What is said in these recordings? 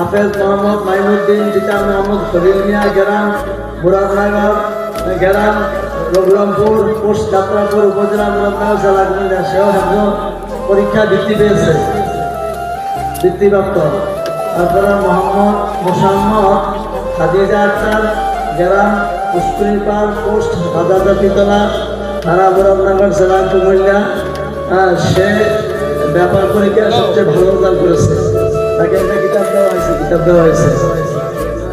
হাফেজ মোহাম্মদ মাইনুদ্দিন পিতা মোহাম্মদ খলিল মিয়া গ্রাম মুরাদনগর গ্রাম রঘুরামপুর, পোস্ট যাত্রাপুর উপজেলা মুরাদনগর জেলা কুমিল্লা সেও একজন পরীক্ষা বৃত্তি পেয়েছে। বৃত্তিপ্রাপ্ত। তারপরে মোহাম্মদ মোসাম্মদ, খাদিজা আক্তার গ্রাম পুষ্করিপাল পোস্ট হাজারতলা থানা মুরাদনগর জেলা কুমিল্লা। সে ব্যাপার পরীক্ষা সবচেয়ে ভালো রেজাল্ট করেছে। তাকে দেওয়া হয়েছে।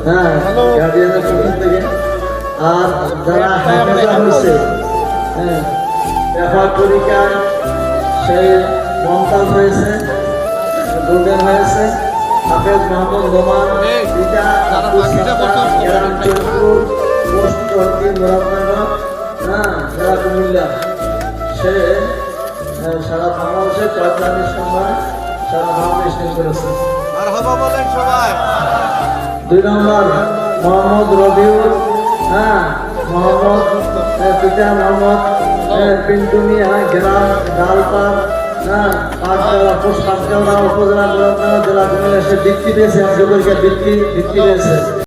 হ্যাঁ গার্ডিয়ানের পক্ষ থেকে। আর যারা হাফেজা হয়েছে হ্যাঁ ব্যাপার পরীক্ষায় সে মমতাজ হয়েছে গোল্ডেন হয়েছে হাফেজ মোহাম্মদ নোমান পিতা পোস্ট চৌধুরী মুরাদনগর হ্যাঁ জেলা কুমিল্লা। সে সারা বাংলাদেশে নম্বর সারা বাংলাদেশ করেছে দুই নম্বর, মোহাম্মদ রবিউল। হ্যাঁ মোহাম্মদ পিতা মোহাম্মদ। পিন্টু মিয়া গ্রাম ডালপাড় হ্যাঁ পাঁচগাঁওয়া পোস্ট উপজেলা গোলাপনগর জেলা সে বৃত্তি পেয়েছে যোগের বৃত্তি বৃত্তি পেয়েছে।